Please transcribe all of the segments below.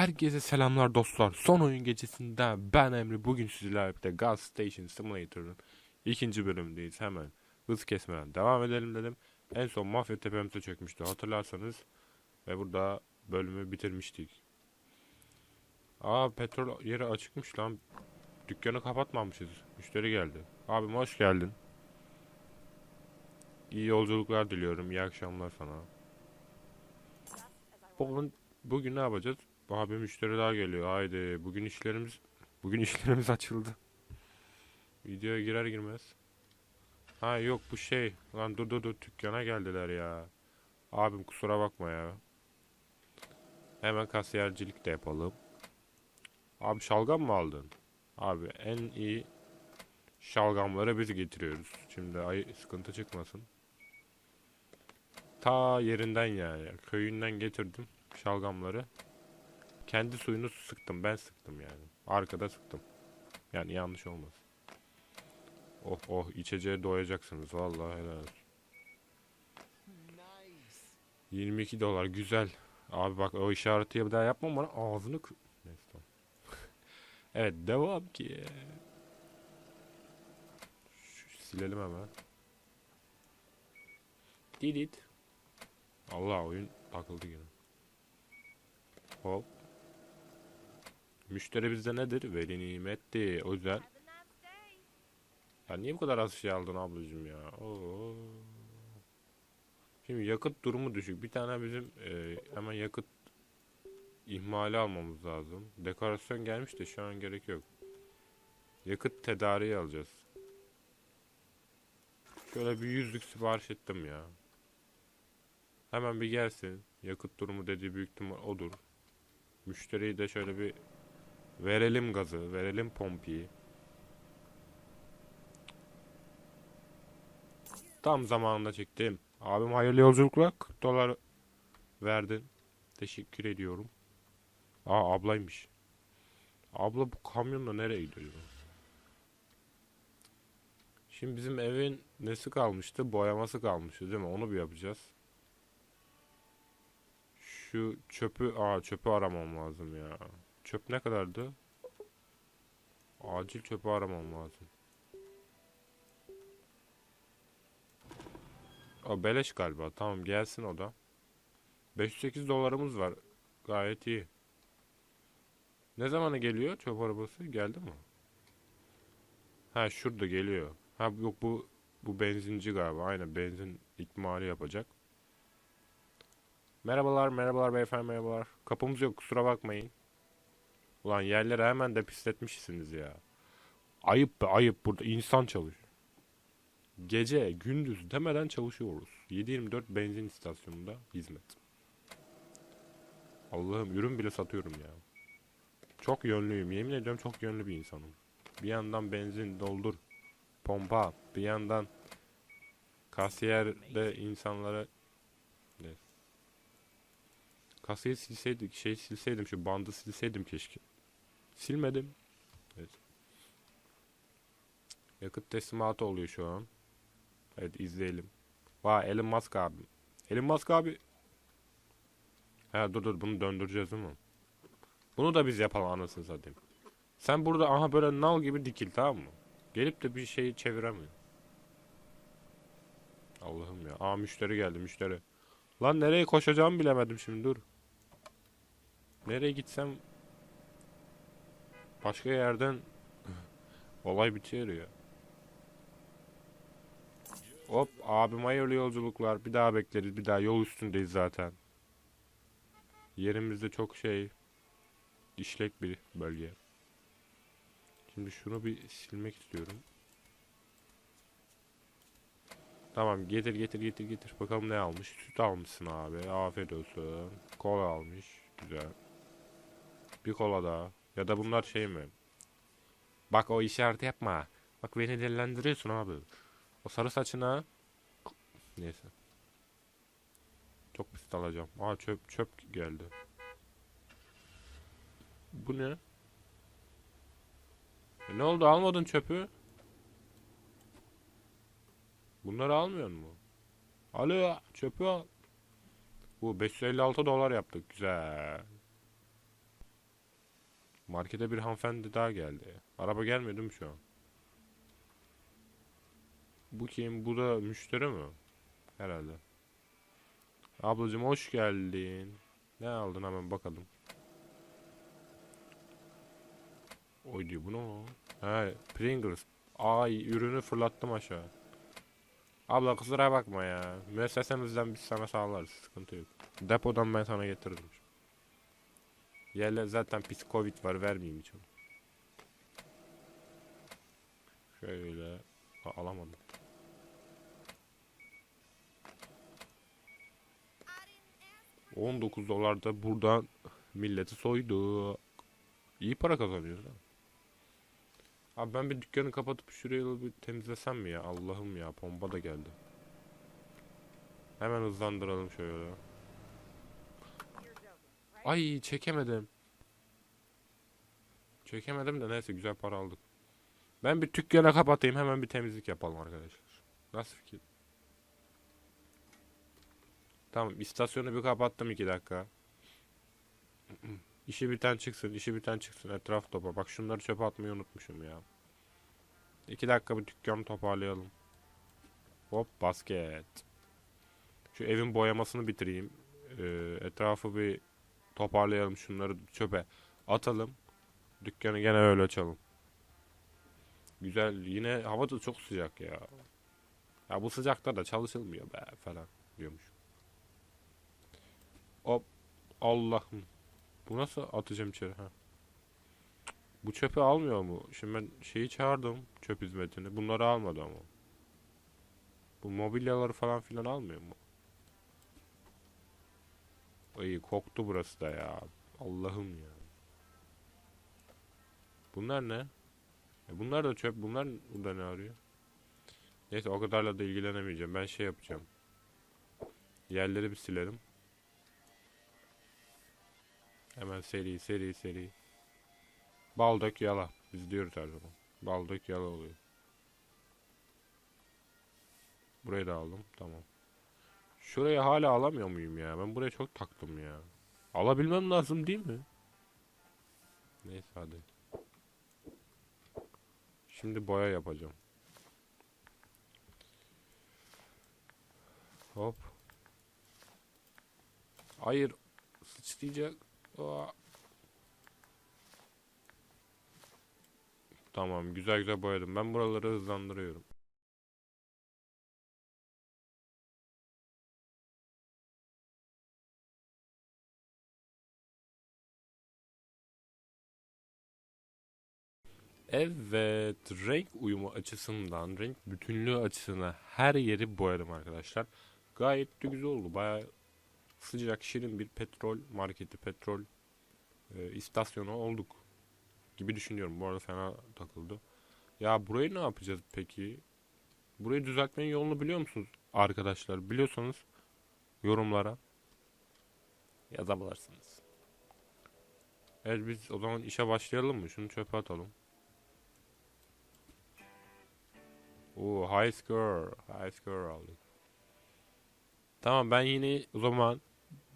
Herkese selamlar dostlar. Son oyun gecesinde ben Emre. Bugün sizlerle birlikte Gas Station Simulator'ın ikinci bölümündeyiz. Hemen hız kesmeden devam edelim dedim. En son mafya tepemize çökmüştü hatırlarsanız. Ve burada bölümü bitirmiştik. Aa petrol yeri açıkmış lan. Dükkanı kapatmamışız. Müşteri geldi. Abim hoş geldin. İyi yolculuklar diliyorum. İyi akşamlar sana. Bugün, bugün ne yapacağız? Abi müşteri daha geliyor. Haydi bugün işlerimiz bugün işlerimiz açıldı. Videoya girer girmez. Ha yok bu şey. Lan dur dur dur dükkana geldiler ya. Abim kusura bakma ya. Hemen kasiyercilik de yapalım. Abi şalgam mı aldın? Abi en iyi şalgamları biz getiriyoruz. Şimdi ay sıkıntı çıkmasın. Ta yerinden yani. Köyünden getirdim şalgamları. Kendi suyunu sıktım. Ben sıktım yani. Arkada sıktım. Yani yanlış olmaz. Oh oh içeceğe doyacaksınız. Vallahi helal olsun. 22 dolar güzel. Abi bak o işareti bir daha yapma bana ağzını Neyse evet devam ki. Şu silelim hemen. Didit. Allah oyun takıldı yine. Hop. Müşteri bizde nedir? Veli nimetti. O yüzden. Ya niye bu kadar az şey aldın ablacığım ya? Oo. Şimdi yakıt durumu düşük. Bir tane bizim e, hemen yakıt ihmali almamız lazım. Dekorasyon gelmiş de şu an gerek yok. Yakıt tedariği alacağız. Şöyle bir yüzlük sipariş ettim ya. Hemen bir gelsin. Yakıt durumu dediği büyük ihtimal odur. Müşteriyi de şöyle bir verelim gazı, verelim pompiyi. Tam zamanında çektim. Abim hayırlı yolculuklar. 40 dolar verdin. Teşekkür ediyorum. Aa ablaymış. Abla bu kamyonla nereye gidiyor? Şimdi bizim evin nesi kalmıştı? Boyaması kalmıştı değil mi? Onu bir yapacağız. Şu çöpü, aa çöpü aramam lazım ya. Çöp ne kadardı? Acil çöpü aramam lazım. O beleş galiba. Tamam gelsin o da. 508 dolarımız var. Gayet iyi. Ne zamana geliyor çöp arabası? Geldi mi? Ha şurada geliyor. Ha yok bu bu benzinci galiba. Aynen benzin ikmali yapacak. Merhabalar, merhabalar beyefendi, merhabalar. Kapımız yok, kusura bakmayın. Ulan yerleri hemen de pisletmişsiniz ya. Ayıp be, ayıp burada insan çalışıyor. Gece, gündüz demeden çalışıyoruz. 7-24 benzin istasyonunda hizmet. Allah'ım ürün bile satıyorum ya. Çok yönlüyüm, yemin ediyorum çok yönlü bir insanım. Bir yandan benzin doldur, pompa, bir yandan kasiyerde insanlara? Kasayı silseydik, şey silseydim, şu bandı silseydim keşke. Silmedim. Evet. Yakıt teslimatı oluyor şu an. Evet izleyelim. Vay Elon Musk abi. Elon Musk abi. Ha dur dur bunu döndüreceğiz değil mi? Bunu da biz yapalım anasını satayım. Sen burada aha böyle nal gibi dikil tamam mı? Gelip de bir şeyi çeviremiyor. Allah'ım ya. Aa müşteri geldi müşteri. Lan nereye koşacağımı bilemedim şimdi dur. Nereye gitsem başka yerden olay bitiyor ya. Hop abim hayırlı yolculuklar. Bir daha bekleriz. Bir daha yol üstündeyiz zaten. Yerimizde çok şey işlek bir bölge. Şimdi şunu bir silmek istiyorum. Tamam getir getir getir getir. Bakalım ne almış. Süt almışsın abi. Afiyet olsun. Kola almış. Güzel. Bir kola daha. Ya da bunlar şey mi? Bak o işareti yapma. Bak beni delilendiriyorsun abi. O sarı saçına neyse. Çok pis alacağım. Aa çöp çöp geldi. Bu ne? E ne oldu almadın çöpü? Bunları almıyor mu? Alo çöpü al. Bu 556 dolar yaptık güzel. Markete bir hanımefendi daha geldi. Araba değil mi şu an? Bu kim? Bu da müşteri mi? Herhalde. Ablacığım hoş geldin. Ne aldın hemen bakalım. Oy diyor bu ne o? He Pringles. Ay ürünü fırlattım aşağı. Abla kusura bakma ya. Müessesemizden biz sana sağlarız. Sıkıntı yok. Depodan ben sana getirdim. Yerler zaten pis covid var vermeyeyim hiç onu. Şöyle. Ha, alamadım. ...19 dolar da buradan milleti soydu. İyi para kazanıyoruz ha. Abi ben bir dükkanı kapatıp şurayı bir temizlesem mi ya? Allah'ım ya bomba da geldi. Hemen hızlandıralım şöyle. Ay çekemedim. Çekemedim de neyse güzel para aldık. Ben bir dükkanı kapatayım hemen bir temizlik yapalım arkadaşlar. Nasıl fikir? Tamam istasyonu bir kapattım iki dakika. İşi biten çıksın, işi biten çıksın. Etraf topa. Bak şunları çöpe atmayı unutmuşum ya. İki dakika bir dükkanı toparlayalım. Hop basket. Şu evin boyamasını bitireyim. Ee, etrafı bir toparlayalım. Şunları çöpe atalım. Dükkanı gene öyle açalım. Güzel. Yine hava da çok sıcak ya. Ya bu sıcakta da çalışılmıyor be falan diyormuş. Hop. Allah'ım. Bu nasıl atacağım içeri ha? Bu çöpü almıyor mu? Şimdi ben şeyi çağırdım çöp hizmetini. Bunları almadı ama. Bu mobilyaları falan filan almıyor mu? İyi koktu burası da ya. Allah'ım ya. Bunlar ne? E bunlar da çöp. Bunlar burada ne arıyor? Neyse o kadarla da ilgilenemeyeceğim. Ben şey yapacağım. Yerleri bir silelim. Hemen seri seri seri. Bal dök yala. Biz diyoruz her zaman. Bal dök yala oluyor. Burayı da aldım. Tamam. Şurayı hala alamıyor muyum ya? Ben buraya çok taktım ya. Alabilmem lazım değil mi? Neyse hadi. Şimdi boya yapacağım. Hop. Hayır. Sıçrayacak. Aa. Tamam güzel güzel boyadım. Ben buraları hızlandırıyorum. Evet, renk uyumu açısından, renk bütünlüğü açısından her yeri boyadım arkadaşlar. Gayet de güzel oldu. Bayağı sıcak, şirin bir petrol marketi, petrol e, istasyonu olduk gibi düşünüyorum. Bu arada fena takıldı. Ya burayı ne yapacağız peki? Burayı düzeltmenin yolunu biliyor musunuz arkadaşlar? Biliyorsanız yorumlara yazabilirsiniz. Evet biz o zaman işe başlayalım mı? Şunu çöpe atalım. Oo high score. High score aldık. Tamam ben yine o zaman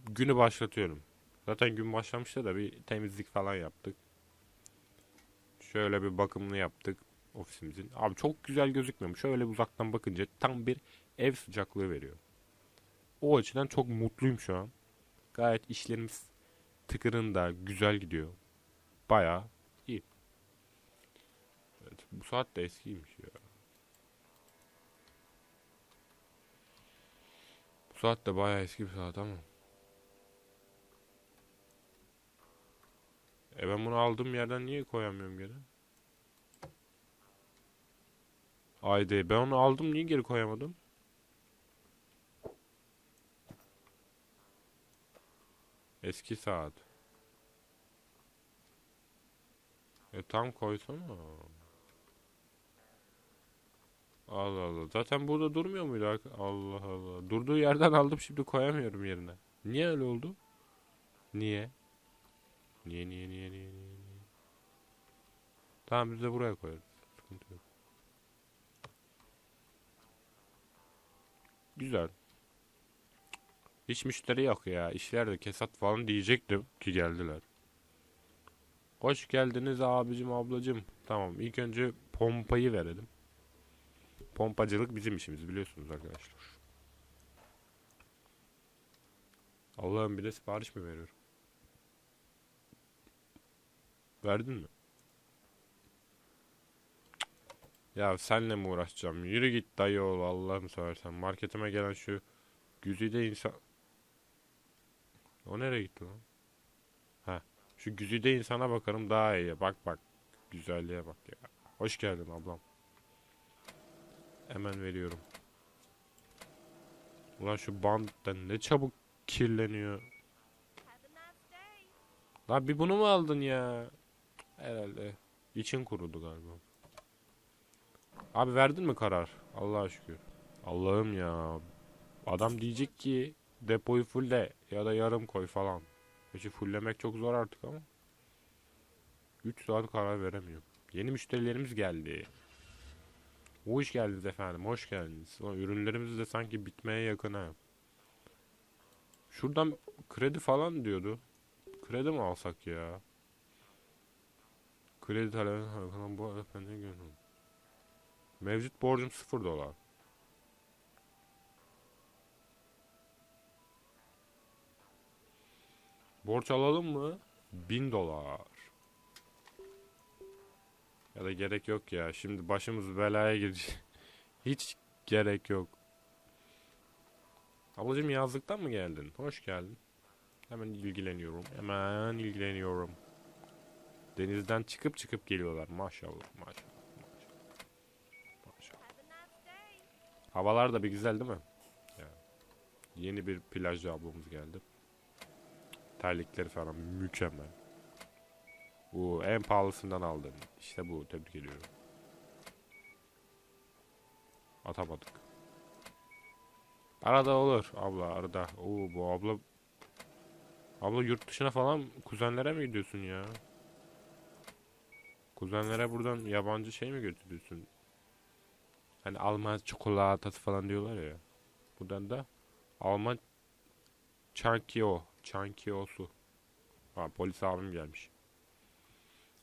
günü başlatıyorum. Zaten gün başlamıştı da bir temizlik falan yaptık. Şöyle bir bakımını yaptık ofisimizin. Abi çok güzel gözükmüyor. Şöyle uzaktan bakınca tam bir ev sıcaklığı veriyor. O açıdan çok mutluyum şu an. Gayet işlerimiz tıkırında güzel gidiyor. Bayağı iyi. Evet, bu saat de eskiymiş ya. Bu saat de bayağı eski bir saat ama. E ben bunu aldığım yerden niye koyamıyorum geri? Haydi ben onu aldım niye geri koyamadım? Eski saat. E tam koysana. Allah Allah. Zaten burada durmuyor muydu? Allah Allah. Durduğu yerden aldım şimdi koyamıyorum yerine. Niye öyle oldu? Niye? Niye niye niye niye niye? niye? Tamam biz de buraya koyarız. Sıkıntı yok. Güzel. Hiç müşteri yok ya. İşler de kesat falan diyecektim ki geldiler. Hoş geldiniz abicim ablacım. Tamam ilk önce pompayı verelim. Pompacılık bizim işimiz biliyorsunuz arkadaşlar. Allah'ım bir de sipariş mi veriyorum? Verdin mi? Ya senle mi uğraşacağım? Yürü git dayı oğlu Allah'ını seversen. Marketime gelen şu güzide insan... O nereye gitti lan? Ha, şu güzide insana bakarım daha iyi. Bak bak. Güzelliğe bak ya. Hoş geldin ablam. Hemen veriyorum. Ulan şu band da ne çabuk kirleniyor. Lan bir bunu mu aldın ya? Herhalde. İçin kurudu galiba. Abi verdin mi karar? Allah'a şükür. Allah'ım ya. Adam diyecek ki depoyu fulle ya da yarım koy falan. Peki fulllemek çok zor artık ama. 3 saat karar veremiyor. Yeni müşterilerimiz geldi. Hoş geldiniz efendim, hoş geldiniz. Ulan ürünlerimiz de sanki bitmeye yakın ha. Şuradan kredi falan diyordu. Kredi mi alsak ya? Kredi talebi hakkında bu efendim gönül. Mevcut borcum 0 dolar. Borç alalım mı? 1000 dolar. Ya da gerek yok ya. Şimdi başımız belaya girecek. Hiç gerek yok. Ablacığım yazlıktan mı geldin? Hoş geldin. Hemen ilgileniyorum. Hemen ilgileniyorum. Denizden çıkıp çıkıp geliyorlar. Maşallah, maşallah. Havalar da bir güzel değil mi? Ya. Yeni bir plajcı ablamız geldi. Terlikleri falan mükemmel. Bu en pahalısından aldım. İşte bu. Tebrik ediyorum. Atamadık. Arada olur abla arada. Oo bu abla Abla yurt dışına falan kuzenlere mi gidiyorsun ya? Kuzenlere buradan yabancı şey mi götürüyorsun? Hani Alman çikolatası falan diyorlar ya. Buradan da Alman Çankio. Çankiosu. Ha polis abim gelmiş.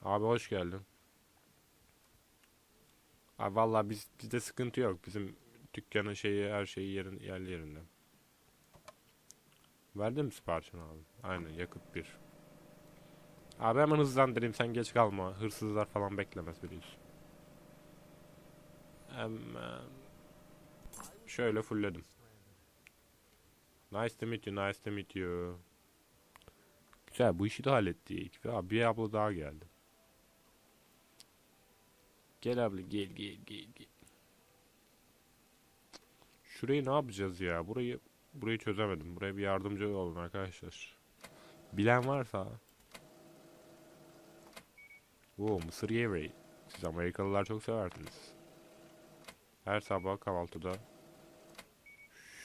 Abi hoş geldin. Abi vallahi biz bizde sıkıntı yok. Bizim dükkanın şeyi her şeyi yerin yerli yerinde. Verdin mi siparişini abi? Aynen yakıt bir. Abi hemen hızlandırayım sen geç kalma. Hırsızlar falan beklemez biliyorsun. Hemen. Şöyle fullledim. Nice to meet you, nice to meet you. Güzel bu işi de hallettik. Ve abi bir abla daha geldi. Gel abla gel gel gel gel. Şurayı ne yapacağız ya? Burayı burayı çözemedim. Buraya bir yardımcı olun arkadaşlar. Bilen varsa. Oo mısır gevreği. Siz Amerikalılar çok seversiniz. Her sabah kahvaltıda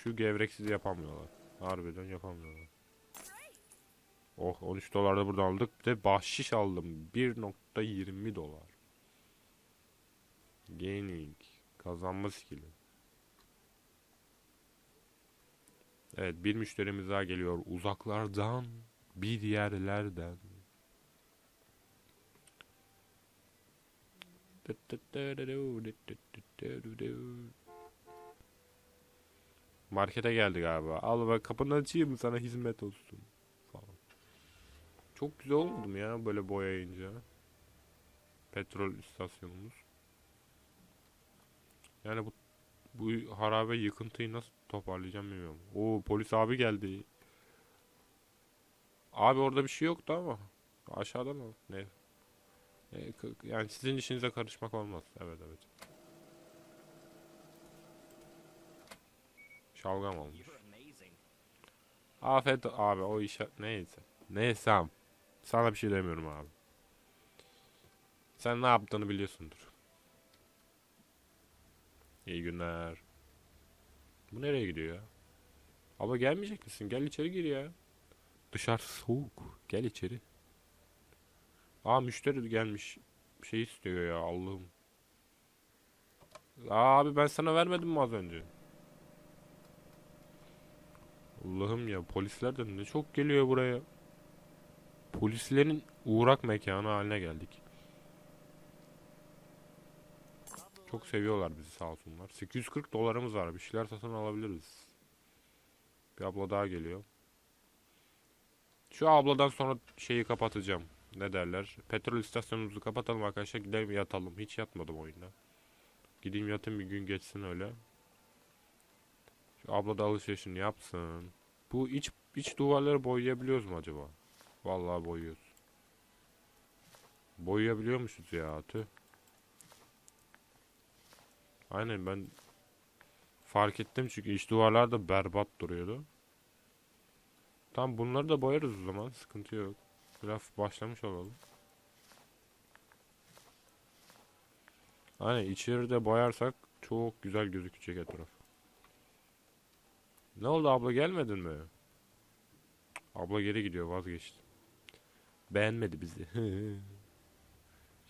şu gevreksiz yapamıyorlar. Harbiden yapamıyorlar. Oh 13 dolar da buradan aldık. Bir de bahşiş aldım. 1.20 dolar. Gaining. Kazanma skili. Evet bir müşterimiz daha geliyor. Uzaklardan bir yerlerden. Markete geldi galiba. Al bak kapını açayım sana hizmet olsun. Falan. Çok güzel olmadı mı ya böyle boyayınca? Petrol istasyonumuz. Yani bu bu harabe yıkıntıyı nasıl toparlayacağım bilmiyorum. Oo polis abi geldi. Abi orada bir şey yoktu ama. Aşağıda mı? Ne? E, yani sizin işinize karışmak olmaz. Evet evet. Şalgam olmuş. Afet abi o işe neyse. Neysem. Sana bir şey demiyorum abi. Sen ne yaptığını biliyorsundur. İyi günler. Bu nereye gidiyor ya? Abla gelmeyecek misin? Gel içeri gir ya. Dışarı soğuk. Gel içeri. Aa müşteri gelmiş. Şey istiyor ya Allah'ım. Abi ben sana vermedim mi az önce? Allah'ım ya polisler de ne çok geliyor buraya. Polislerin uğrak mekanı haline geldik. Çok seviyorlar bizi sağ olsunlar. 840 dolarımız var. Bir şeyler satın alabiliriz. Bir abla daha geliyor. Şu abladan sonra şeyi kapatacağım. Ne derler? Petrol istasyonumuzu kapatalım arkadaşlar. Gidelim yatalım. Hiç yatmadım oyunda. Gideyim yatayım bir gün geçsin öyle. Şu abla da alışverişini yapsın. Bu iç iç duvarları boyayabiliyoruz mu acaba? Vallahi boyuyoruz. Boyayabiliyormuşuz ya tüh. Aynen ben fark ettim çünkü iç duvarlar da berbat duruyordu. Tamam bunları da boyarız o zaman sıkıntı yok. Biraz başlamış olalım. Aynen içeri de boyarsak çok güzel gözükecek etraf. Ne oldu abla gelmedin mi? Abla geri gidiyor vazgeçti. Beğenmedi bizi.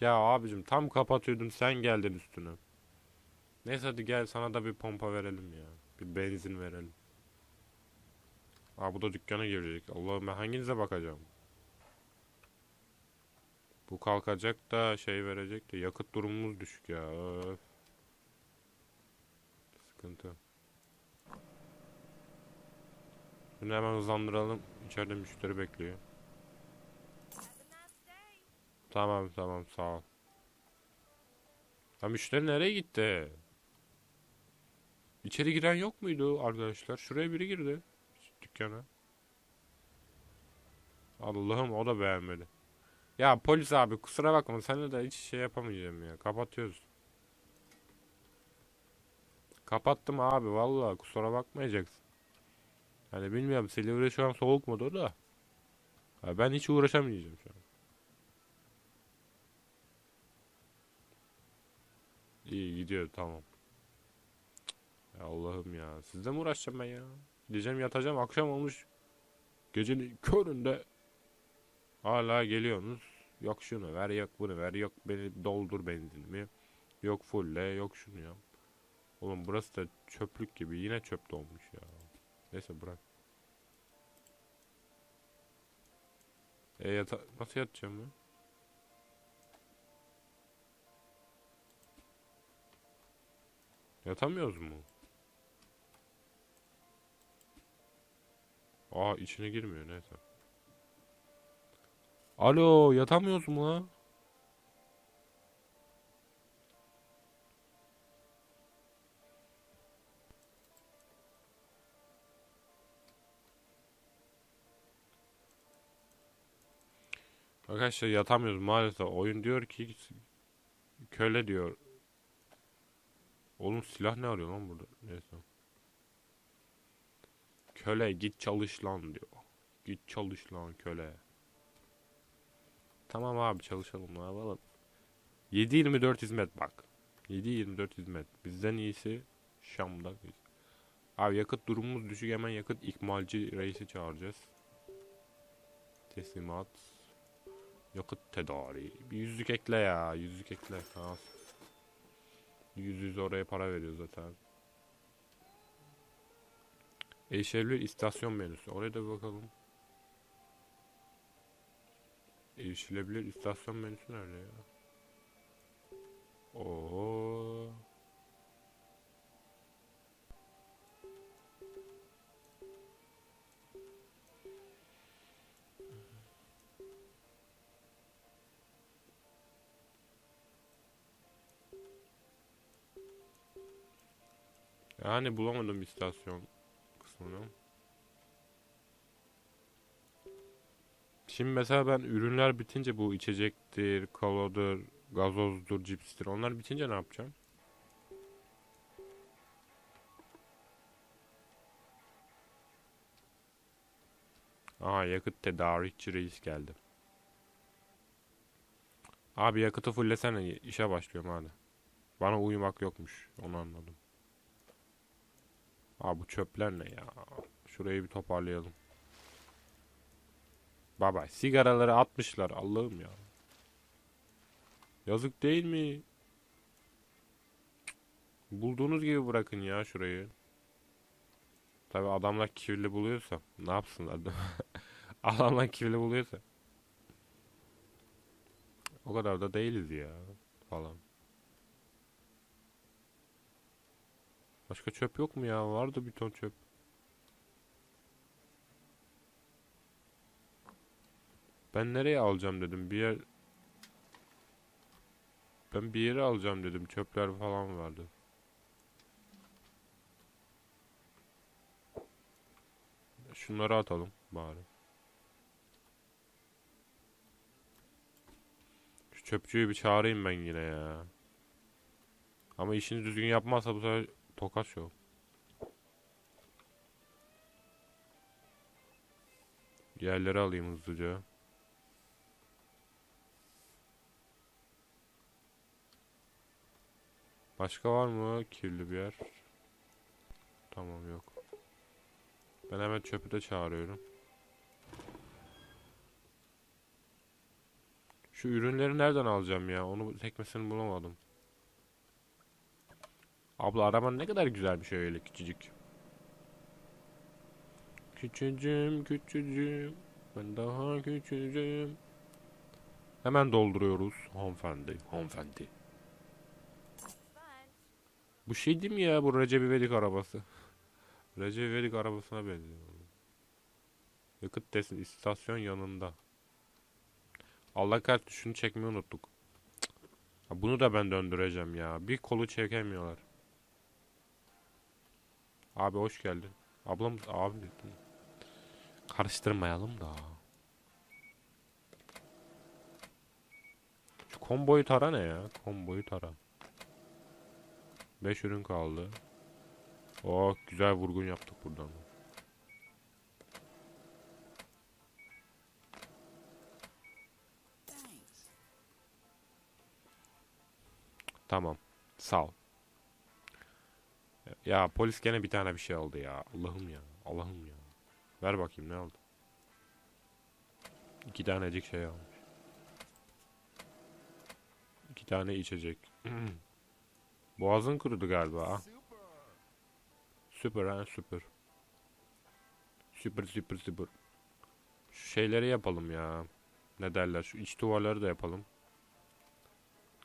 ya abicim tam kapatıyordum sen geldin üstüne. Neyse hadi gel sana da bir pompa verelim ya. Bir benzin verelim. Aa bu da dükkana girecek. Allah'ım ben hanginize bakacağım? Bu kalkacak da şey verecek de yakıt durumumuz düşük ya. Öf. Sıkıntı. Bunu hemen hızlandıralım. İçeride müşteri bekliyor. Tamam tamam sağ ol. Ha müşteri nereye gitti? İçeri giren yok muydu arkadaşlar? Şuraya biri girdi. Dükkana. Allah'ım o da beğenmedi. Ya polis abi kusura bakma seninle de hiç şey yapamayacağım ya. Kapatıyoruz. Kapattım abi vallahi kusura bakmayacaksın. Hani bilmiyorum Silivri şu an soğuk mudur da. Ha, ben hiç uğraşamayacağım şu an. İyi gidiyor tamam. Ya Allah'ım ya. Sizle mi uğraşacağım ben ya? Gideceğim yatacağım akşam olmuş. Gecenin köründe hala geliyorsunuz. Yok şunu ver yok bunu ver yok beni doldur benzinimi. Yok fulle yok şunu yap. Oğlum burası da çöplük gibi yine çöp dolmuş ya. Neyse bırak. E yata nasıl yatacağım ben? Yatamıyoruz mu? Aa içine girmiyor neyse. Alo yatamıyoruz mu la? Arkadaşlar yatamıyoruz maalesef. Oyun diyor ki köle diyor. Oğlum silah ne arıyor lan burada? Neyse. Köle git çalış lan diyor. Git çalış lan köle. Tamam abi çalışalım ne yapalım. 7-24 hizmet bak. 7-24 hizmet. Bizden iyisi Şam'da. Abi yakıt durumumuz düşük hemen yakıt ikmalci reisi çağıracağız. Teslimat. Yakıt tedariği. Bir yüzlük ekle ya. Yüzlük ekle. Tamam. Yüz yüz oraya para veriyor zaten. Erişilebilir istasyon menüsü. Oraya da bir bakalım. Erişilebilir istasyon menüsü nerede ya? Oo. Yani bulamadım istasyon kısmını. Şimdi mesela ben ürünler bitince bu içecektir, kalodur, gazozdur, cipstir onlar bitince ne yapacağım? Aha yakıt tedarikçi reis geldi. Abi yakıtı fullesene işe başlıyorum hadi. Bana uyumak yokmuş onu anladım. Abi bu çöpler ne ya? Şurayı bir toparlayalım. Baba sigaraları atmışlar Allah'ım ya. Yazık değil mi? Bulduğunuz gibi bırakın ya şurayı. Tabi adamlar kirli buluyorsa ne yapsınlar? adamlar kirli buluyorsa. O kadar da değiliz ya falan. Başka çöp yok mu ya? Vardı bir ton çöp. Ben nereye alacağım dedim. Bir yer Ben bir yere alacağım dedim. Çöpler falan vardı. Şunları atalım bari. Şu çöpçüyü bir çağırayım ben yine ya. Ama işini düzgün yapmazsa bu sefer tokat şov. Yerleri alayım hızlıca. Başka var mı kirli bir yer? Tamam yok. Ben hemen çöpü de çağırıyorum. Şu ürünleri nereden alacağım ya? Onu tekmesini bulamadım. Abla araban ne kadar güzelmiş öyle küçücük. Küçücüğüm küçücüğüm. Ben daha küçücüğüm. Hemen dolduruyoruz hanımefendi. Hanımefendi. Bu şey değil mi ya bu Recep İvedik arabası? Recep İvedik arabasına benziyor. Yakıt desin istasyon yanında. Allah kahretsin şunu çekmeyi unuttuk. Bunu da ben döndüreceğim ya. Bir kolu çekemiyorlar. Abi hoş geldin. Ablam abi dedim. Karıştırmayalım da. Şu komboyu tara ne ya? Komboyu tara. 5 ürün kaldı. Oh güzel vurgun yaptık buradan. Tamam. Sağ ol. Ya polis gene bir tane bir şey aldı ya. Allah'ım ya. Allah'ım ya. Ver bakayım ne aldı? İki tanecik şey almış. İki tane içecek. Boğazın kurudu galiba. ha. Süper ha süper. Süper süper süper. Şu şeyleri yapalım ya. Ne derler? Şu iç duvarları da yapalım.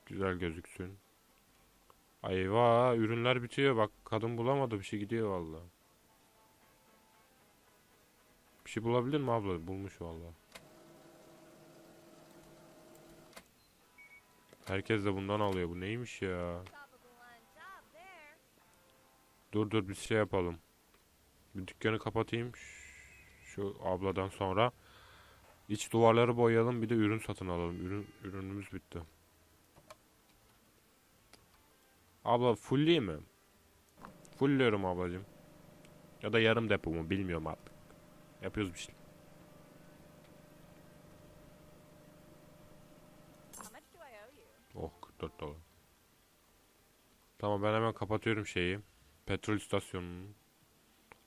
Güzel gözüksün. Ay eyvah ürünler bitiyor bak kadın bulamadı bir şey gidiyor valla. Bir şey bulabilir mi abla? Bulmuş valla. Herkes de bundan alıyor. Bu neymiş ya? Dur dur bir şey yapalım. Bir dükkanı kapatayım. Şu abladan sonra. İç duvarları boyayalım bir de ürün satın alalım. Ürün ürünümüz bitti. Abla fullleyeyim mi? Fullliyorum ablacığım. Ya da yarım depo mu bilmiyorum artık. Yapıyoruz bir şey. Oh 44 dolar. Tamam ben hemen kapatıyorum şeyi. Petrol istasyonunu.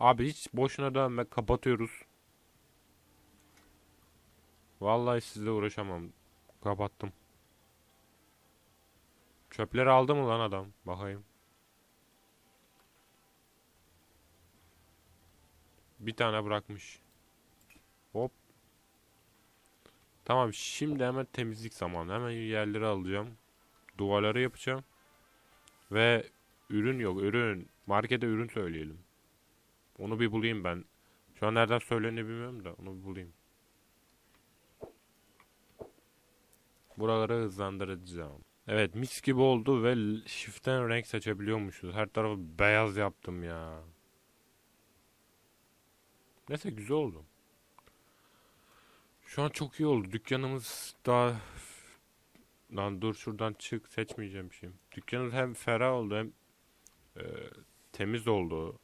Abi hiç boşuna dönme kapatıyoruz. Vallahi sizle uğraşamam. Kapattım. Çöpleri aldı mı lan adam? Bakayım. Bir tane bırakmış. Hop. Tamam şimdi hemen temizlik zamanı. Hemen yerleri alacağım. Duvarları yapacağım. Ve ürün yok ürün. Markete ürün söyleyelim. Onu bir bulayım ben. Şu an nereden söylediğini bilmiyorum da onu bir bulayım. Buraları hızlandıracağım. Evet mis gibi oldu ve shift'ten renk seçebiliyormuşuz. Her tarafı beyaz yaptım ya. Neyse güzel oldu. Şu an çok iyi oldu. Dükkanımız daha... Lan dur şuradan çık seçmeyeceğim bir şey. Dükkanımız hem ferah oldu hem e, temiz oldu.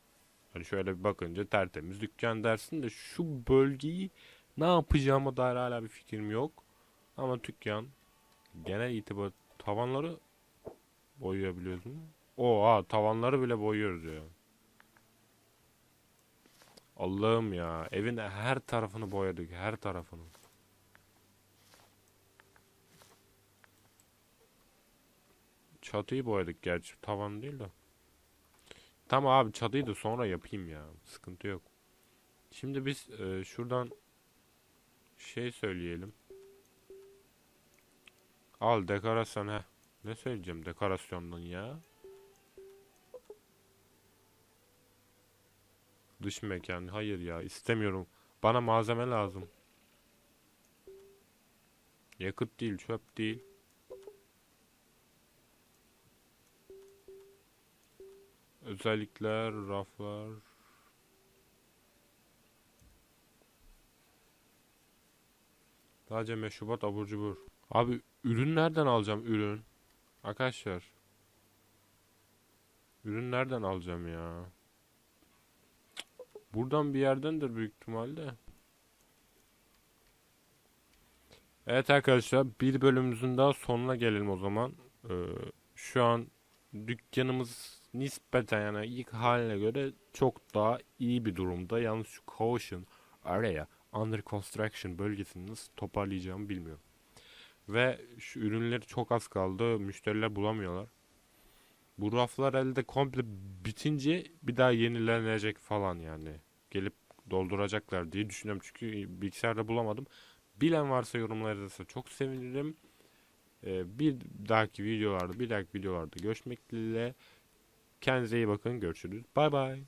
Hani şöyle bir bakınca tertemiz dükkan dersin de şu bölgeyi ne yapacağıma dair hala bir fikrim yok. Ama dükkan genel itibar tavanları boyayabiliyoruz mu? Oha tavanları bile boyuyoruz ya. Allah'ım ya evin her tarafını boyadık her tarafını. Çatıyı boyadık gerçi tavan değil de. Tamam abi çatıyı da sonra yapayım ya. Sıkıntı yok. Şimdi biz e, şuradan şey söyleyelim. Al dekorasyon he. Ne söyleyeceğim dekorasyondan ya? Dış mekan. Hayır ya istemiyorum. Bana malzeme lazım. Yakıt değil, çöp değil. Özellikler, raflar. Sadece meşrubat abur cubur. Abi ürün nereden alacağım ürün? Arkadaşlar. Ürün nereden alacağım ya? Buradan bir yerdendir büyük ihtimalle. Evet arkadaşlar bir bölümümüzün daha sonuna gelelim o zaman. Ee, şu an dükkanımız nispeten yani ilk haline göre çok daha iyi bir durumda. Yalnız şu Caution araya under construction bölgesini nasıl toparlayacağımı bilmiyorum. Ve şu ürünleri çok az kaldı. Müşteriler bulamıyorlar. Bu raflar elde komple bitince bir daha yenilenecek falan yani. Gelip dolduracaklar diye düşünüyorum. Çünkü bilgisayarda bulamadım. Bilen varsa yorumlarda yazarsa çok sevinirim. Ee, bir dahaki videolarda, bir dahaki videolarda görüşmek dileğiyle. Kendinize iyi bakın. Görüşürüz. Bay bay.